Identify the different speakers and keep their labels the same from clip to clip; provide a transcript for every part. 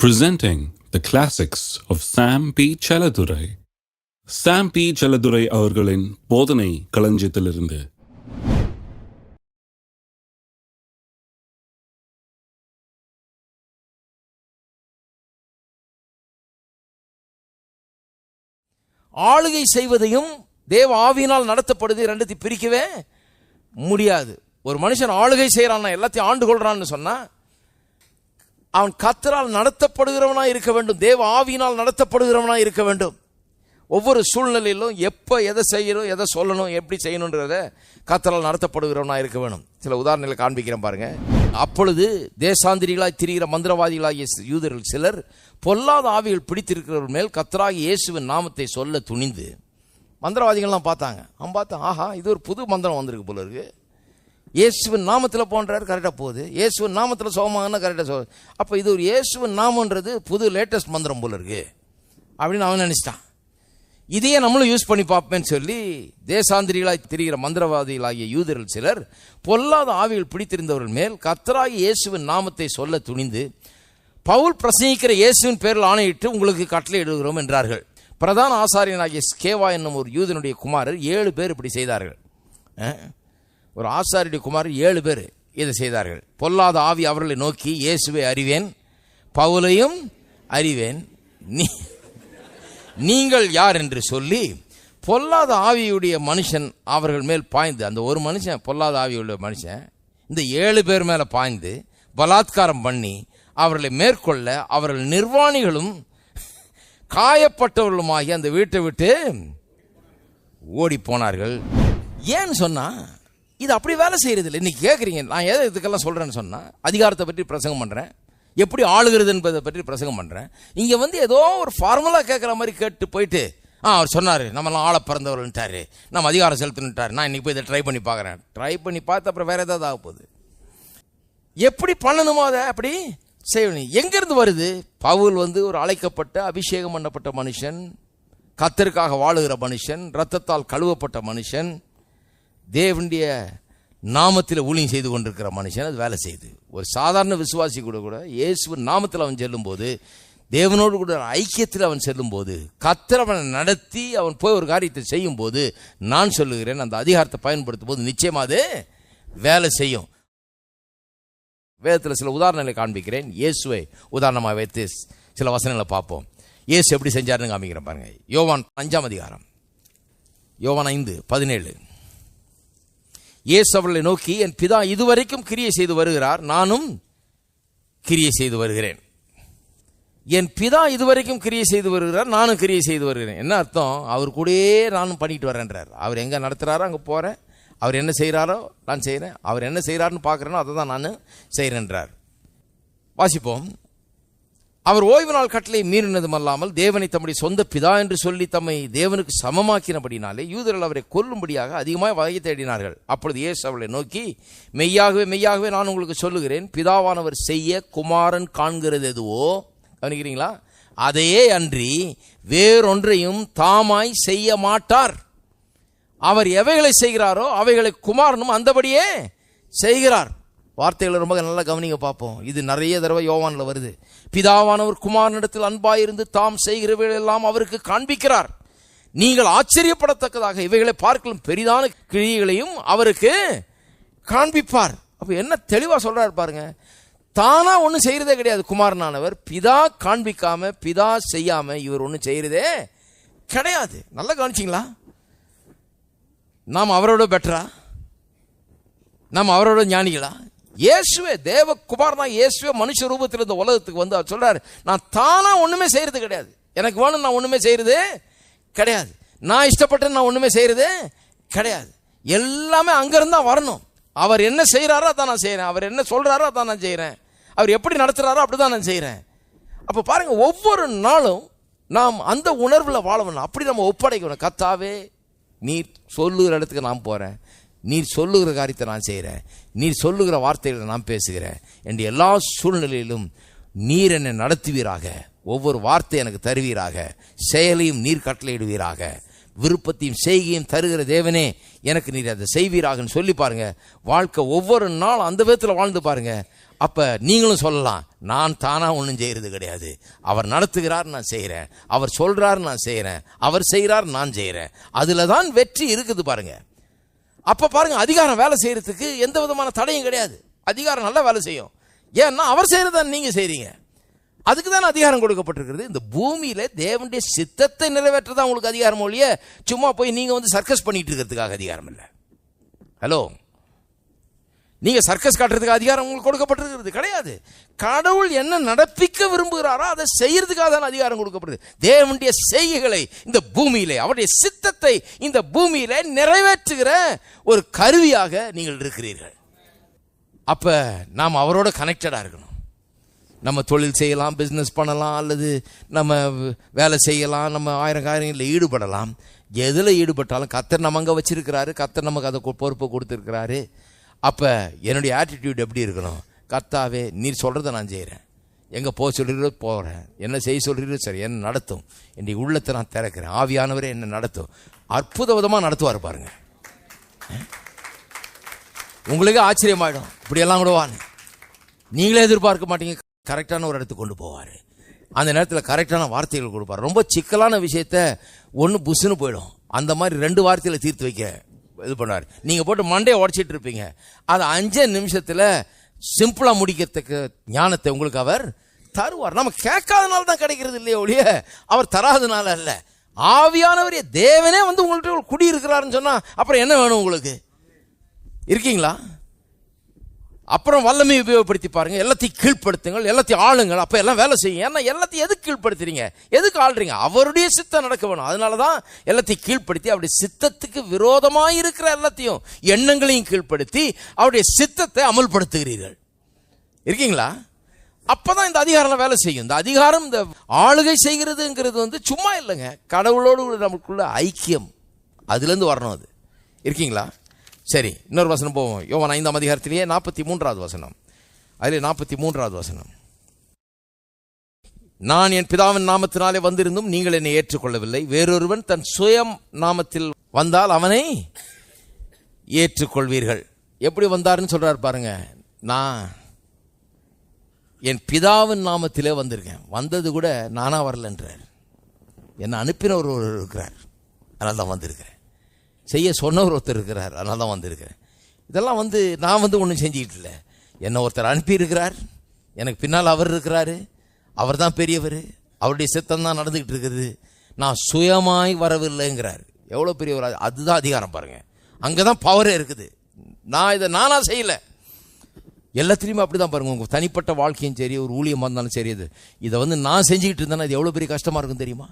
Speaker 1: presenting the classics of Sam P. Chaladurai. Sam P. Chaladurai அவர்களின் போதனை களஞ்சியத்திலிருந்து
Speaker 2: ஆளுகை செய்வதையும் தேவ ஆவியினால் நடத்தப்படுது ரெண்டுத்தையும் பிரிக்கவே முடியாது ஒரு மனுஷன் ஆளுகை செய்கிறான் எல்லாத்தையும் ஆண்டு கொள்றான்னு சொன்னா அவன் கத்தரால் நடத்தப்படுகிறவனாக இருக்க வேண்டும். தேவ ஆவியினால் நடத்தப்படுகிறவனாக இருக்க வேண்டும். ஒவ்வொரு சூழ்நிலையிலும் எப்போ எதை செய்யணும் எதை சொல்லணும் எப்படி செய்யணுன்றத கத்தரால் நடத்தப்படுகிறவனாக இருக்க வேணும் சில உதாரணங்களை காண்பிக்கிறேன் பாருங்க. அப்பொழுது தேசாந்திரிகளாய் திரிகிற மந்திரவாதிகளாகிய யூதர்கள் சிலர் பொல்லாத ஆவிகள் பிடித்திருக்கிறவர் மேல் கத்தராகி இயேசுவின் நாமத்தை சொல்ல துணிந்து மந்திரவாதிகள்லாம் பார்த்தாங்க. அவன் பார்த்தான் ஆஹா இது ஒரு புது மந்திரம் வந்திருக்கு போல இருக்குது இயேசுவின் நாமத்தில் போன்றார் கரெக்டாக போகுது. இயேசுவின் நாமத்தில் சோமாங்கன்னா கரெக்டாக சோ அப்போ இது ஒரு இயேசுவின் நாமன்றது புது லேட்டஸ்ட் மந்திரம் போல இருக்கு. அப்படின்னு அவன் நினச்சிட்டான். இதையே நம்மளும் யூஸ் பண்ணி பார்ப்பேன்னு சொல்லி தேசாந்திரிகளாய் திரிகிற மந்திரவாதிகளாகிய யூதர்கள் சிலர் பொல்லாத ஆவிகள் பிடித்திருந்தவர்கள் மேல் கத்தராகி இயேசுவின் நாமத்தை சொல்ல துணிந்து பவுல் பிரசங்கிக்கிற இயேசுவின் பேரில் ஆணையிட்டு உங்களுக்கு கட்டளை இடுகிறோம் என்றார்கள். பிரதான ஆசாரியனாகிய ஸ்கேவா என்னும் ஒரு யூதனுடைய குமாரர் ஏழு பேர் இப்படி செய்தார்கள். ஆ ஒரு ஆசாரியுடைய குமார் ஏழு பேர் இதை செய்தார்கள். பொல்லாத ஆவி அவர்களை நோக்கி இயேசுவை அறிவேன் பவுலையும் அறிவேன். நீ நீங்கள் யார்? என்று சொல்லி பொல்லாத ஆவியுடைய மனுஷன் அவர்கள் மேல் பாய்ந்து அந்த ஒரு மனுஷன் பொல்லாத ஆவியுடைய மனுஷன் இந்த ஏழு பேர் மேலே பாய்ந்து பலாத்காரம் பண்ணி அவர்களை மேற்கொள்ள அவர்கள் நிர்வாணிகளும் காயப்பட்டவர்களுமாகி அந்த வீட்டை விட்டு ஓடி போனார்கள். ஏன்னு சொன்னால் இது அப்படி வேலை செய்கிறது இல்லை இன்னைக்கு கேட்குறீங்க நான் எதை இதுக்கெல்லாம் சொல்கிறேன்னு சொன்னால் அதிகாரத்தை பற்றி பிரசங்கம் பண்ணுறேன் எப்படி ஆளுகிறது என்பதை பற்றி பிரசங்கம் பண்ணுறேன் இங்கே வந்து ஏதோ ஒரு ஃபார்முலா கேட்குற மாதிரி கேட்டு போயிட்டு ஆ அவர் சொன்னார் நம்மளாம் ஆளை பிறந்தவர்ன்ட்டாரு நம்ம அதிகாரம் செலுத்தணுட்டாரு நான் இன்னைக்கு போய் இதை ட்ரை பண்ணி பார்க்குறேன் ட்ரை பண்ணி பார்த்து அப்புறம் வேறு ஏதாவது ஆக போகுது. எப்படி பண்ணணுமோ அதை அப்படி செய்யணும் எங்கேருந்து வருது? பவுல் வந்து ஒரு அழைக்கப்பட்ட அபிஷேகம் பண்ணப்பட்ட மனுஷன் கத்தருக்காக வாழுகிற மனுஷன் ரத்தத்தால் கழுவப்பட்ட மனுஷன் தேவனுடைய நாமத்தில் ஊழியம் செய்து கொண்டிருக்கிற மனுஷன் அது வேலை செய்யுது ஒரு சாதாரண விசுவாசி கூட கூட இயேசுவின் நாமத்தில் அவன் செல்லும்போது தேவனோடு கூட ஐக்கியத்தில் அவன் செல்லும்போது கத்தர் அவனை நடத்தி அவன் போய் ஒரு காரியத்தை செய்யும்போது நான் சொல்லுகிறேன். அந்த அதிகாரத்தை பயன்படுத்தும் போது நிச்சயமாக அது வேலை செய்யும். வேதத்தில் சில உதாரணங்களை காண்பிக்கிறேன். இயேசுவை உதாரணமாக வைத்து சில வசனங்களை பார்ப்போம். இயேசு எப்படி செஞ்சாருன்னு காமிக்கிறேன் பாருங்க. யோவான் அஞ்சாம் அதிகாரம். யோவான் ஐந்து பதினேழு. இயேசு அவர்களை நோக்கி என் பிதா இதுவரைக்கும் கிரியை செய்து வருகிறார். நானும் கிரியை செய்து வருகிறேன். என் பிதா இதுவரைக்கும் கிரியை செய்து வருகிறார். நானும் கிரியை செய்து வருகிறேன். என்ன அர்த்தம்? அவர் கூடயே நானும் பண்ணிட்டு வரேன்றார். அவர் எங்கே நடத்துகிறாரோ அங்கே போகிறேன் அவர் என்ன செய்கிறாரோ நான் செய்கிறேன் அவர் என்ன செய்கிறாருன்னு பார்க்குறேனோ அதை தான் நான் செய்கிறேன்றார் வாசிப்போம். அவர் ஓய்வு நாள் கட்டளை மீறினதும் அல்லாமல் தேவனை தம்முடைய சொந்த பிதா என்று சொல்லி தம்மை தேவனுக்கு சமமாக்கினபடினாலே யூதர்கள் அவரை கொல்லும்படியாக அதிகமாக வகை தேடினார்கள். அப்பொழுது இயேசு அவளை நோக்கி மெய்யாகவே மெய்யாகவே நான் உங்களுக்கு சொல்லுகிறேன் பிதாவானவர் செய்ய குமாரன் காண்கிறது எதுவோ? கவனிக்கிறீங்களா? அதையே அன்றி வேறொன்றையும் தாமாய் செய்ய மாட்டார். அவர் எவைகளை செய்கிறாரோ அவைகளை குமாரனும் அந்தபடியே செய்கிறார். வார்த்தைகளை ரொம்ப நல்லா கவனிங்க பார்ப்போம். இது நிறைய தடவை யோவானில் வருது. பிதாவானவர் குமாரனிடத்தில் அன்பாயிருந்து தாம் செய்கிறவைகள் எல்லாம் அவருக்கு காண்பிக்கிறார். நீங்கள் ஆச்சரியப்படத்தக்கதாக இவைகளை பார்க்கலாம் பெரிதான கிழிகளையும் அவருக்கு காண்பிப்பார். அப்போ என்ன தெளிவாக சொல்கிறார் பாருங்க. தானா ஒன்றும் செய்கிறதே கிடையாது குமாரனானவர். பிதா காண்பிக்காம பிதா செய்யாம இவர் ஒன்றும் செய்கிறதே கிடையாது. நல்லா கவனிச்சிங்களா? நாம் அவரோட பெட்டரா நாம் அவரோட ஞானிகளா? இயேசுவே தேவ தான் இயேசுவே மனுஷ ரூபத்தில் இந்த உலகத்துக்கு வந்து அவர் சொல்கிறார் நான் தானாக ஒன்றுமே செய்கிறது கிடையாது. எனக்கு வேணும் நான் ஒன்றுமே செய்கிறது கிடையாது. நான் இஷ்டப்பட்டு நான் ஒன்றுமே செய்கிறது கிடையாது. எல்லாமே அங்கேருந்து தான் வரணும். அவர் என்ன செய்கிறாரோ அதான் நான் செய்கிறேன் அவர் என்ன சொல்கிறாரோ அதான் நான் செய்கிறேன் அவர் எப்படி நடத்துறாரோ அப்படிதான் நான் செய்கிறேன் அப்போ பாருங்கள் ஒவ்வொரு நாளும் நாம் அந்த உணர்வில் வாழணும் அப்படி நம்ம ஒப்படைக்கணும். கத்தாவே நீ சொல்லுகிற இடத்துக்கு நான் போகிறேன் நீர் சொல்லுகிற காரியத்தை நான் செய்கிறேன் நீர் சொல்லுகிற வார்த்தைகளை நான் பேசுகிறேன். என்ற எல்லா சூழ்நிலையிலும் நீர் என்னை நடத்துவீராக. ஒவ்வொரு வார்த்தை எனக்கு தருவீராக. செயலையும் நீர் கட்டளையிடுவீராக. விருப்பத்தையும் செய்கையும் தருகிற தேவனே எனக்கு நீர் அதை செய்வீராகன்னு சொல்லி பாருங்க. வாழ்க்கை ஒவ்வொரு நாளும் அந்த விதத்தில் வாழ்ந்து பாருங்க. அப்போ நீங்களும் சொல்லலாம் நான் தானாக ஒன்றும் செய்கிறது கிடையாது. அவர் நடத்துகிறார் நான் செய்கிறேன் அவர் சொல்கிறார் நான் செய்கிறேன் அவர் செய்கிறார் நான் செய்கிறேன் அதில் தான் வெற்றி இருக்குது பாருங்கள் அப்போ பாருங்க அதிகாரம் வேலை செய்கிறதுக்கு எந்த விதமான தடையும் கிடையாது. அதிகாரம் நல்லா வேலை செய்யும். ஏன்னா அவர் செய்கிறத நீங்கள் செய்கிறீங்க அதுக்கு தான் அதிகாரம் கொடுக்கப்பட்டிருக்கிறது. இந்த பூமியில் தேவனுடைய சித்தத்தை நிறைவேற்றதான் உங்களுக்கு அதிகாரம் ஒழிய சும்மா போய் நீங்கள் வந்து சர்க்கஸ் பண்ணிட்டு இருக்கிறதுக்காக அதிகாரம் இல்லை. ஹலோ நீங்கள் சர்க்கஸ் காட்டுறதுக்கு அதிகாரம் உங்களுக்கு கொடுக்கப்பட்டிருக்கிறது. கிடையாது. கடவுள் என்ன நடப்பிக்க விரும்புகிறாரோ அதை செய்கிறதுக்காக தான் அதிகாரம் கொடுக்கப்படுது. தேவனுடைய செய்கைகளை இந்த பூமியிலே அவருடைய சித்தத்தை இந்த பூமியிலே நிறைவேற்றுகிற ஒரு கருவியாக நீங்கள் இருக்கிறீர்கள். அப்போ நாம் அவரோட கனெக்டடாக இருக்கணும். நம்ம தொழில் செய்யலாம் பிஸ்னஸ் பண்ணலாம் அல்லது நம்ம வேலை செய்யலாம் நம்ம ஆயிரம் காரியங்களில் ஈடுபடலாம். எதில் ஈடுபட்டாலும் கத்தர் நம்ம அங்கே வச்சுருக்கிறாரு கத்தர் நமக்கு அதை பொறுப்பை கொடுத்துருக்கிறாரு. அப்போ என்னுடைய ஆட்டிடியூட் எப்படி இருக்கணும்? கர்த்தாவே நீர் சொல்கிறத நான் செய்கிறேன் எங்கே போக சொல்கிறீரோ போகிறேன் என்ன செய்ய சொல்கிறீரோ சரி என்ன நடத்தும். என்னுடைய உள்ளத்தை நான் திறக்கிறேன். ஆவியானவரே என்ன நடத்தும். அற்புத விதமாக நடத்துவார் பாருங்கள் உங்களுக்கே ஆச்சரியமாயிடும். இப்படியெல்லாம் கூட வான்னு. நீங்களே எதிர்பார்க்க மாட்டீங்க. கரெக்டான ஒரு இடத்துக்கு கொண்டு போவார். அந்த நேரத்தில் கரெக்டான வார்த்தைகள் கொடுப்பார். ரொம்ப சிக்கலான விஷயத்த ஒன்று புஷ்ஷுன்னு போயிடும். அந்த மாதிரி ரெண்டு வார்த்தையில் தீர்த்து வைக்க இது பண்ணுவார். நீங்கள் போட்டு மண்டையை உடச்சிட்டு இருப்பீங்க. அது அஞ்சே நிமிஷத்தில் சிம்பிளாக முடிக்கிறதுக்கு ஞானத்தை உங்களுக்கு அவர் தருவார். நம்ம கேட்காதனால தான் கிடைக்கிறது இல்லையே ஒழிய அவர் தராதனால அல்ல. ஆவியானவரே தேவனே வந்து உங்கள்கிட்ட குடியிருக்கிறாருன்னு சொன்னால் அப்புறம் என்ன வேணும் உங்களுக்கு? இருக்கீங்களா? அப்புறம் வல்லமை உபயோகப்படுத்தி பாருங்க. எல்லாத்தையும் கீழ்ப்படுத்துங்கள் எல்லாத்தையும் ஆளுங்கள். அப்போ எல்லாம் வேலை செய்யும். ஏன்னா எல்லாத்தையும் எதுக்கு கீழ்ப்படுத்துறீங்க? எதுக்கு ஆள்றீங்க? அவருடைய சித்தம் நடக்க வேணும். அதனால தான் எல்லாத்தையும் கீழ்ப்படுத்தி அவருடைய சித்தத்துக்கு விரோதமாக இருக்கிற எல்லாத்தையும் எண்ணங்களையும் கீழ்ப்படுத்தி அவருடைய சித்தத்தை அமல்படுத்துகிறீர்கள். இருக்கீங்களா? அப்போதான் இந்த அதிகாரம் வேலை செய்யும். இந்த அதிகாரம் இந்த ஆளுகை செய்கிறதுங்கிறது வந்து சும்மா இல்லைங்க. கடவுளோடு நமக்குள்ள ஐக்கியம். அதுலேருந்து வரணும் அது. இருக்கீங்களா? சரி இன்னொரு வசனம் போவோம். யோவன் ஐந்தாம் அதிகாரத்திலேயே நாற்பத்தி மூன்றாவது வசனம். அதில் நாற்பத்தி மூன்றாவது வசனம். நான் என் பிதாவின் நாமத்தினாலே வந்திருந்தும் நீங்கள் என்னை ஏற்றுக்கொள்ளவில்லை. வேறொருவன் தன் சுயம் நாமத்தில் வந்தால் அவனை ஏற்றுக்கொள்வீர்கள். எப்படி வந்தாருன்னு சொல்றாரு பாருங்க. நான் என் பிதாவின் நாமத்திலே வந்திருக்கேன். வந்தது கூட நானா வரலன்றார். என்னை அனுப்பின ஒருவர் இருக்கிறார். அதனால தான் வந்திருக்கிறேன். செய்ய சொன்னவர் ஒருத்தர் இருக்கிறார். அதனால தான் வந்திருக்கிறேன். இதெல்லாம் வந்து நான் வந்து ஒன்றும் செஞ்சுக்கிட்டு இல்லை. என்னை ஒருத்தர் அனுப்பியிருக்கிறார். எனக்கு பின்னால் அவர் இருக்கிறாரு. அவர் தான் பெரியவர். அவருடைய சித்தம் தான் நடந்துக்கிட்டு இருக்குது. நான் சுயமாய் வரவில்லைங்கிறார். எவ்வளோ பெரியவர் அதுதான் அதிகாரம் பாருங்கள் அங்கே தான் பவரே இருக்குது. நான் இதை நானாக செய்யலை. எல்லாத்துலேயுமே அப்படி தான் பாருங்கள் உங்கள் தனிப்பட்ட வாழ்க்கையும் சரி ஒரு ஊழியமாக இருந்தாலும் சரி இது இதை வந்து நான் செஞ்சுக்கிட்டு இருந்தேன்னா இது எவ்வளோ பெரிய கஷ்டமாக இருக்கும் தெரியுமா?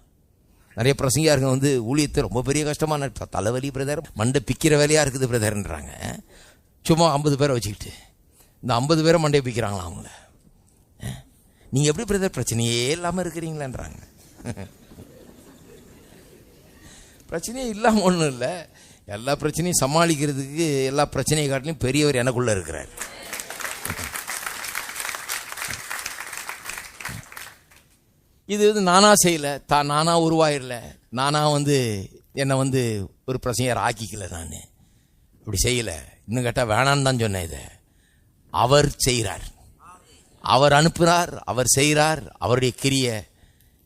Speaker 2: நிறைய பிரசங்கியாருங்க வந்து ஊழியத்தை ரொம்ப பெரிய கஷ்டமான தலைவலி பிரதர் மண்டை பிக்கிற வேலையாக இருக்குது பிரதர்ன்றாங்க சும்மா ஐம்பது பேரை வச்சுக்கிட்டு. இந்த ஐம்பது பேரை மண்டையை பிக்கிறாங்களா அவங்கள? நீங்கள் எப்படி பிரதர் பிரச்சனையே இல்லாமல் இருக்கிறீங்களான்றாங்க பிரச்சனையே இல்லாமல் ஒன்றும் இல்லை. எல்லா பிரச்சனையும் சமாளிக்கிறதுக்கு எல்லா பிரச்சனையை காட்டிலும் பெரியவர் எனக்குள்ளே இருக்கிறார். இது வந்து நானா செய்யலை தான் நானா உருவாயிரல நானா வந்து என்னை வந்து ஒரு பிரசங்கர் ஆக்கிக்கல நான். இப்படி செய்யலை. இன்னும் கேட்டால் வேணான்னு தான் சொன்னேன் இதை. அவர் செய்கிறார். அவர் அனுப்புகிறார் அவர் செய்கிறார் அவருடைய கிரியை.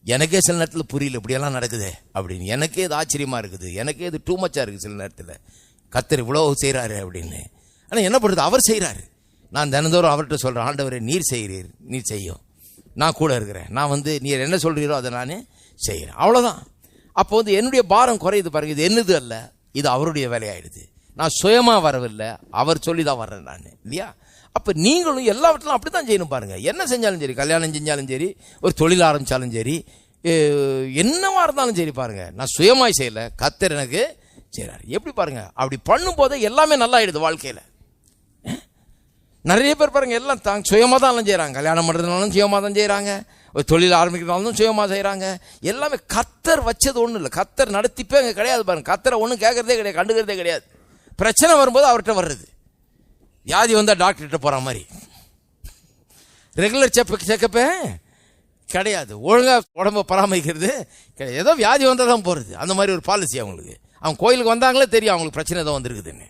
Speaker 2: எனக்கே சில நேரத்தில் புரியல இப்படியெல்லாம் நடக்குதே அப்படின்னு. எனக்கே இது ஆச்சரியமாக இருக்குது. எனக்கே இது டூ மச்சாக இருக்குது சில நேரத்தில். கத்தர் இவ்வளோ செய்கிறாரு அப்படின்னு. ஆனால் என்ன பண்ணுறது அவர் செய்கிறாரு. நான் தினந்தோறும் அவர்கிட்ட சொல்கிறேன் ஆண்டவரே நீர் செய்கிறீர் நீர் செய்யும். நான் கூட இருக்கிறேன். நான் வந்து நீ என்ன சொல்கிறீரோ அதை நான் செய்கிறேன். அவ்வளோதான் அப்போ வந்து என்னுடைய பாரம் குறையுது பாருங்க. இது என்னது அல்ல? இது அவருடைய வேலையாயிடுது. நான் சுயமாக வரவில்லை. அவர் சொல்லி தான் வர்றேன் நான். இல்லையா? அப்போ நீங்களும் எல்லாவற்றிலும் அப்படி தான் செய்யணும் பாருங்க. என்ன செஞ்சாலும் சரி. கல்யாணம் செஞ்சாலும் சரி ஒரு தொழில் ஆரம்பித்தாலும் சரி என்னவாக இருந்தாலும் சரி பாருங்கள் நான் சுயமாய் செய்யலை. கத்தர் எனக்கு செய்கிறார் எப்படி பாருங்கள் அப்படி பண்ணும்போதே எல்லாமே நல்லாயிடுது வாழ்க்கையில். நிறைய பேர் பாருங்கள் எல்லாம் தாங்க சுயமாக தான் எல்லாம் செய்கிறாங்க கல்யாணம் பண்ணுறதுனாலும் சுயமாக தான் செய்கிறாங்க ஒரு தொழில் ஆரம்பிக்கிறதுனாலும் சுயமாக செய்கிறாங்க எல்லாமே கத்தர் வச்சது ஒன்றும் இல்லை. கத்தர் நடத்திப்பே அங்கே கிடையாது பாருங்க. கத்தரை ஒன்றும் கேட்கறதே கிடையாது கண்டுக்கிறதே கிடையாது. பிரச்சனை வரும்போது அவர்கிட்ட வர்றது. வியாதி வந்தால் டாக்டர்கிட்ட போகிற மாதிரி. ரெகுலர் செக் செக்கப்பே கிடையாது. ஒழுங்காக உடம்ப பராமரிக்கிறது கிடையாது. ஏதோ வியாதி வந்தால் தான் போகிறது அந்த மாதிரி ஒரு பாலிசி அவங்களுக்கு. அவங்க கோயிலுக்கு வந்தாங்களே தெரியும் அவங்களுக்கு பிரச்சனை ஏதோ வந்திருக்குதுன்னு.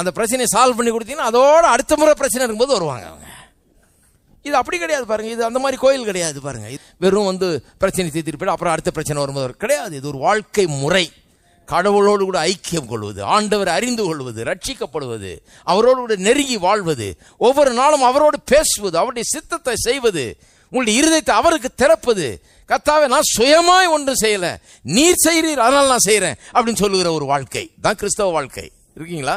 Speaker 2: அந்த பிரச்சனையை சால்வ் பண்ணி கொடுத்தீங்கன்னா அதோட அடுத்த முறை பிரச்சனை இருக்கும்போது வருவாங்க அவங்க. இது அப்படி கிடையாது பாருங்க. இது அந்த மாதிரி கோயில் கிடையாது பாருங்க. இது வெறும் வந்து பிரச்சனை தீர்த்துட்டு போயிட்டு அப்புறம் அடுத்த பிரச்சனை வரும்போது கிடையாது. இது ஒரு வாழ்க்கை முறை. கடவுளோடு கூட ஐக்கியம் கொள்வது ஆண்டவர் அறிந்து கொள்வது ரட்சிக்கப்படுவது அவரோடு கூட நெருங்கி வாழ்வது ஒவ்வொரு நாளும் அவரோடு பேசுவது அவருடைய சித்தத்தை செய்வது உங்களுடைய இருதயத்தை அவருக்கு திறப்பது. கத்தாவே நான் சுயமாய் ஒன்றும் செய்யலை. நீர் செய்கிறீர் அதனால் நான் செய்கிறேன் அப்படின்னு சொல்லுகிற ஒரு வாழ்க்கை. தான் கிறிஸ்தவ வாழ்க்கை. இருக்கீங்களா?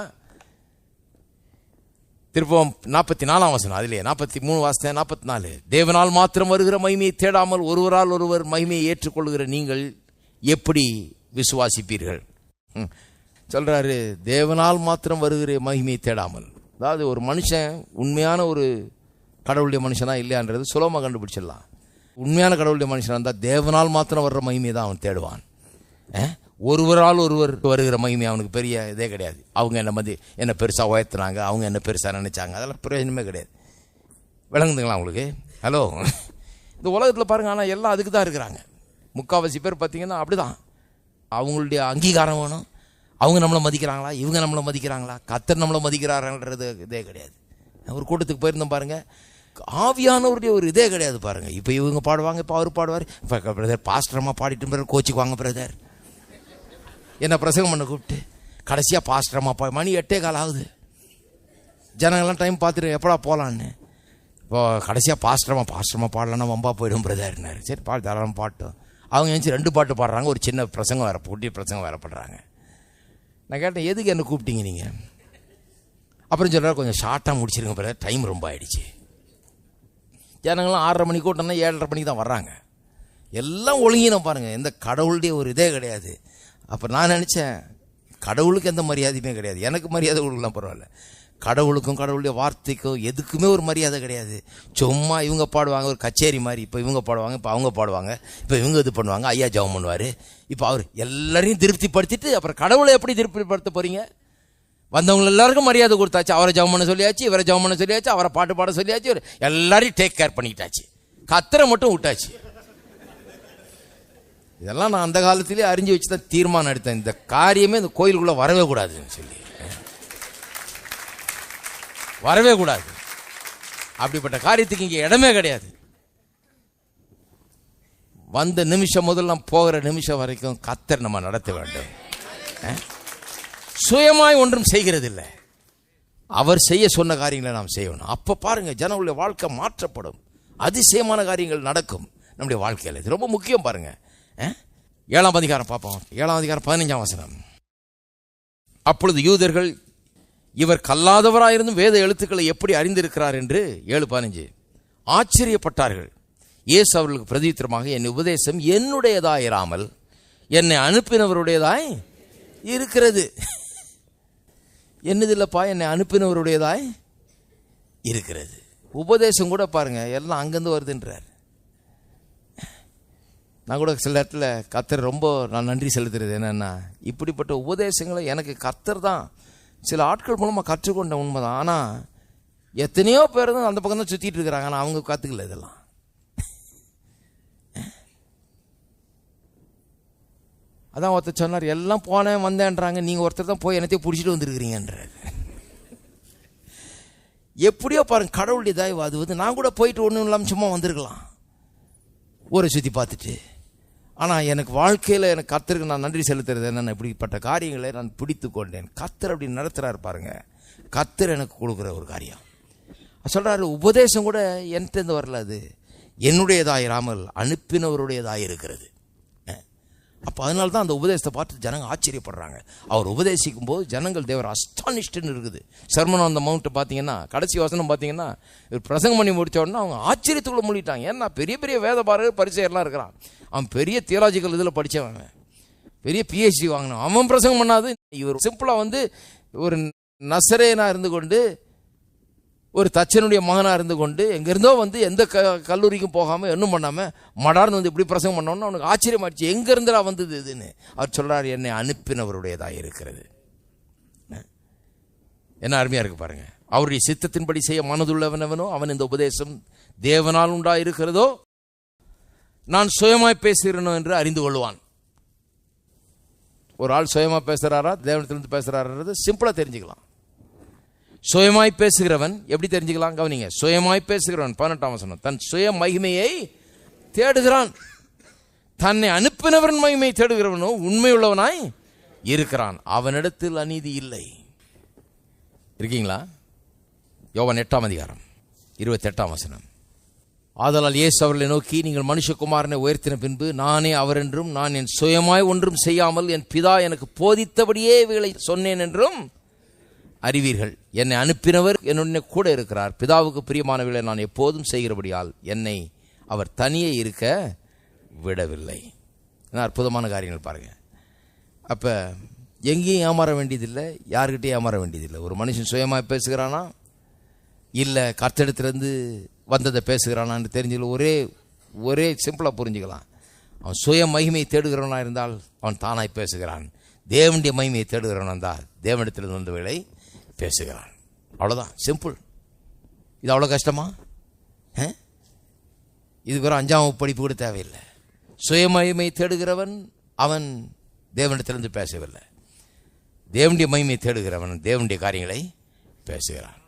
Speaker 2: திருப்பம் நாற்பத்தி நாலாம் வசனம் அதிலே நாற்பத்தி மூணு வாசனை நாற்பத்தி நாலு தேவனால் மாத்திரம் வருகிற மகிமையை தேடாமல் ஒருவரால் ஒருவர் மகிமையை ஏற்றுக்கொள்கிற நீங்கள் எப்படி விசுவாசிப்பீர்கள்? சொல்கிறாரு தேவனால் மாத்திரம் வருகிற மகிமையை தேடாமல். அதாவது ஒரு மனுஷன் உண்மையான ஒரு கடவுளுடைய மனுஷனா இல்லையான்றது சுலபமாக கண்டுபிடிச்சிடலாம். உண்மையான கடவுளுடைய மனுஷனாக இருந்தால் தேவனால் மாத்திரம் வர்ற மகிமையை தான் அவன் தேடுவான். ஒருவரால் ஒருவர் வருகிற மகிமை அவனுக்கு பெரிய இதே கிடையாது. அவங்க என்ன மதி என்ன பெருசாக உயர்த்துனாங்க அவங்க என்ன பெருசாக நினைச்சாங்க அதெல்லாம் பிரயோஜனமே கிடையாது. விளங்குதுங்களா உங்களுக்கு? ஹலோ. இந்த உலகத்தில் பாருங்க ஆனால் எல்லாம் அதுக்கு தான் இருக்கிறாங்க. முக்கால்வாசி பேர் பார்த்தீங்கன்னா அப்படிதான். அவங்களுடைய அங்கீகாரம் வேணும். அவங்க நம்மளை மதிக்கிறாங்களா? இவங்க நம்மளை மதிக்கிறாங்களா? கத்தர் நம்மளை மதிக்கிறாங்கன்றது இதே கிடையாது. ஒரு கூட்டத்துக்கு போயிருந்தோம் பாருங்க. ஆவியானவருடைய ஒரு இதே கிடையாது பாருங்க. இப்போ இவங்க பாடுவாங்க இப்போ அவர் பாடுவார். இப்போ பிரதர் பாஸ்டரமாக பாடிட்டு பிறகு கோச்சிக்குவாங்க பிரதர் என்னை பிரசங்கம் பண்ண கூப்பிட்டு கடைசியாக பாஸ்டரமா பா மணி எட்டே கால் ஆகுது. ஜனங்கள்லாம் டைம் பார்த்துட்டு எப்படா போகலான்னு இப்போ கடைசியாக பாஸ்டரமா பாஸ்டரமா பாடலன்னா வம்பா போயிடும் பிரதர்னாரு சரி பாட்டு தாராளம் பாட்டும். அவங்க எழுந்து ரெண்டு பாட்டு பாடுறாங்க ஒரு சின்ன பிரசங்கம் வேறு போட்டி பிரசங்கம் வேற பண்ணுறாங்க நான் கேட்டேன் எதுக்கு என்ன கூப்பிட்டீங்க நீங்கள் அப்புறம் சொல்கிறார் கொஞ்சம் ஷார்ட்டாக முடிச்சிருங்க பிரதர் டைம் ரொம்ப ஆயிடுச்சு. ஜனங்கள்லாம் ஆறரை மணிக்கு கூட்டம்னா ஏழரை மணிக்கு தான் வர்றாங்க. எல்லாம் ஒழுங்கினம் பாருங்கள் எந்த கடவுளுடைய ஒரு இதே கிடையாது. அப்போ நான் நினச்சேன் கடவுளுக்கு எந்த மரியாதையுமே கிடையாது. எனக்கு மரியாதை கொடுக்கலாம் பரவாயில்ல. கடவுளுக்கும் கடவுளுடைய வார்த்தைக்கும் எதுக்குமே ஒரு மரியாதை கிடையாது. சும்மா இவங்க பாடுவாங்க ஒரு கச்சேரி மாதிரி. இப்போ இவங்க பாடுவாங்க இப்போ அவங்க பாடுவாங்க. இப்போ இவங்க இது பண்ணுவாங்க ஐயா ஜெபம் பண்ணுவார். இப்போ அவர் எல்லாரையும் திருப்திப்படுத்திட்டு அப்புறம் கடவுளை எப்படி திருப்திப்படுத்த போகிறீங்க வந்தவங்க எல்லாருக்கும் மரியாதை கொடுத்தாச்சு. அவரை ஜெபம் பண்ண சொல்லியாச்சு இவரை ஜெபம் பண்ண சொல்லியாச்சு அவரை பாட்டு பாட சொல்லியாச்சு எல்லாரையும் டேக் கேர் பண்ணிக்கிட்டாச்சு கத்தரை மட்டும் விட்டாச்சு. இதெல்லாம் நான் அந்த காலத்திலே அறிஞ்சு வச்சு தான் தீர்மானம் எடுத்தேன். இந்த காரியமே இந்த கோயிலுக்குள்ள வரவே கூடாதுன்னு சொல்லி. வரவே கூடாது. அப்படிப்பட்ட காரியத்துக்கு இங்கே இடமே கிடையாது. வந்த நிமிஷம் முதல்ல போகிற நிமிஷம் வரைக்கும் கத்தர் நம்ம நடத்த வேண்டும். சுயமாய் ஒன்றும் செய்கிறதில்லை. அவர் செய்ய சொன்ன காரியங்களை நாம் செய்யணும். அப்போ பாருங்க ஜனங்களுடைய வாழ்க்கை மாற்றப்படும். அதிசயமான காரியங்கள் நடக்கும். நம்முடைய வாழ்க்கையில். இது ரொம்ப முக்கியம் பாருங்கள் ஏழாம் அதிகாரம் பார்ப்போம். ஏழாம் அதிகாரம் பதினஞ்சாம் வசனம். அப்பொழுது யூதர்கள் இவர் கல்லாதவராயிருந்தும் வேத எழுத்துக்களை எப்படி அறிந்திருக்கிறார்? என்று ஏழு பதினஞ்சு. ஆச்சரியப்பட்டார்கள். இயேசு அவர்களுக்கு பிரதித்திரமாக என் உபதேசம் என்னுடையதாயிராமல் என்னை அனுப்பினவருடையதாய் இருக்கிறது. என்னது என்னை அனுப்பினவருடையதாய் இருக்கிறது. உபதேசம் கூட பாருங்க எல்லாம் அங்கேருந்து வருதுன்றார். நான் கூட சில இடத்துல கத்தர் ரொம்ப நான் நன்றி செலுத்துறது என்னென்னா இப்படிப்பட்ட உபதேசங்களை எனக்கு கத்தர் தான் சில ஆட்கள் மூலமாக கற்றுக்கொண்ட உண்மை தான் ஆனால் எத்தனையோ பேர் தான் அந்த பக்கம் தான் சுற்றிட்டு இருக்கிறாங்க. ஆனால் அவங்க கற்றுக்கல இதெல்லாம். அதான் ஒருத்தர் சொன்னார் எல்லாம் போனேன் வந்தேன்றாங்க. நீங்கள் ஒருத்தர் தான் போய் என்னத்தையும் பிடிச்சிட்டு வந்திருக்கிறீங்கன்றார். எப்படியோ பாருங்க கடவுளுடைய தயவு அது வந்து நான் கூட போயிட்டு ஒன்றும் இல்லாமல் சும்மா வந்திருக்கலாம். ஊரை சுற்றி பார்த்துட்டு. ஆனால் எனக்கு வாழ்க்கையில் எனக்கு கத்தருக்கு நான் நன்றி செலுத்துறது என்னென்ன இப்படிப்பட்ட காரியங்களை நான் பிடித்து கொண்டேன். கத்தர் அப்படி நடத்துகிறாரு பாருங்க. கத்தர் எனக்கு கொடுக்குற ஒரு காரியம். சொல்கிறாரு உபதேசம் கூட என்கிட்ட வரல அது. என்னுடையதாயிராமல் அனுப்பினவருடையதாக இருக்கிறது அப்போ அதனால தான் அந்த உபதேசத்தை பார்த்து ஜனங்கள் ஆச்சரியப்படுறாங்க. அவர் உபதேசிக்கும் போது ஜனங்கள் தேவர் அஸ்டானிஷ்டுன்னு இருக்குது. சர்மன் அந்த மவுண்ட்டை பார்த்தீங்கன்னா கடைசி வசனம் பார்த்தீங்கன்னா இவர் பிரசங்கம் பண்ணி முடிச்ச உடனே அவங்க ஆச்சரியத்துக்குள்ள மூடிட்டாங்க ஏன்னா பெரிய பெரிய வேத பாரு பரிசையெல்லாம் இருக்கிறான். அவன் பெரிய தியாலஜிக்கல் இதில் படித்தவன் பெரிய பிஹெச்டி வாங்கினான் அவன் பிரசங்கம் பண்ணாது. இவர் சிம்பிளாக வந்து ஒரு நசரேனாக இருந்து கொண்டு ஒரு தச்சனுடைய மகனாக இருந்து கொண்டு எங்கேருந்தோ வந்து எந்த க கல்லூரிக்கும் போகாமல் ஒன்றும் பண்ணாமல் மடார்னு வந்து இப்படி பிரசங்கம் பண்ணோன்னு அவனுக்கு ஆச்சரியமாச்சு எங்கேருந்துடா வந்தது இதுன்னு. அவர் சொல்கிறார் என்னை அனுப்பினவருடையதாக இருக்கிறது. என்ன அருமையாக இருக்கு பாருங்கள் அவருடைய சித்தத்தின்படி செய்ய மனதுள்ளவனவனோ அவன் இந்த உபதேசம் தேவனால் உண்டாயிருக்கிறதோ நான் சுயமாய் பேசுகிறேனோ என்று அறிந்து கொள்வான். ஒரு ஆள் சுயமாக பேசுகிறாரா தேவனத்திலிருந்து பேசுறாருன்றது சிம்பிளாக தெரிஞ்சுக்கலாம். சுயமாய் பேசுகிறவன் எப்படி தெரிஞ்சுக்கலாம்? கவனிங்க. சுயமாய் பேசுகிறவன் பதினெட்டாம் வசனம். தன் சுய மகிமையை தேடுகிறான். தன்னை அனுப்பினவன் மகிமை தேடுகிறவனோ உண்மையுள்ளவனாய் இருக்கிறான். அவனிடத்தில் அநீதி இல்லை. இருக்கீங்களா? யோவன் எட்டாம் அதிகாரம் இருபத்தெட்டாம் வசனம். ஆதலால் இயேசு அவர்களை நோக்கி நீங்கள் மனுஷகுமாரனை உயர்த்தின பின்பு நானே அவர் என்றும் நான் என் சுயமாய் ஒன்றும் செய்யாமல் என் பிதா எனக்கு போதித்தபடியே இவைகளை சொன்னேன் என்றும் அறிவீர்கள். என்னை அனுப்பினவர் என்னுடனே கூட இருக்கிறார். பிதாவுக்கு பிரியமானவர்களை நான் எப்போதும் செய்கிறபடியால் என்னை அவர் தனியே இருக்க விடவில்லை. அற்புதமான காரியங்கள் பாருங்கள் அப்போ எங்கேயும் ஏமாற வேண்டியதில்லை யாருக்கிட்டையும் ஏமாற வேண்டியதில்லை. ஒரு மனுஷன் சுயமாக பேசுகிறானா? இல்லை கர்த்தடத்துலேருந்து வந்ததை பேசுகிறானான்னு தெரிஞ்சல ஒரே ஒரே சிம்பிளாக புரிஞ்சுக்கலாம். அவன் சுய மகிமையை தேடுகிறவனா இருந்தால் அவன் தானாய் பேசுகிறான். தேவனுடைய மகிமையை தேடுகிறவன் இருந்தால் தேவனிடத்திலிருந்து வந்தவைகளை பேசுகிறான் அவ்வளோதான் சிம்பிள் இது அவ்வளோ கஷ்டமா? இதுக்கு ஒரு அஞ்சாம் வகுப்பு படிப்பு கூட தேவையில்லை. சுயமகிமை தேடுகிறவன் அவன் தேவனிடத்திலிருந்து பேசவில்லை. தேவனுடைய மகிமை தேடுகிறவன் தேவனுடைய காரியங்களை பேசுகிறான்.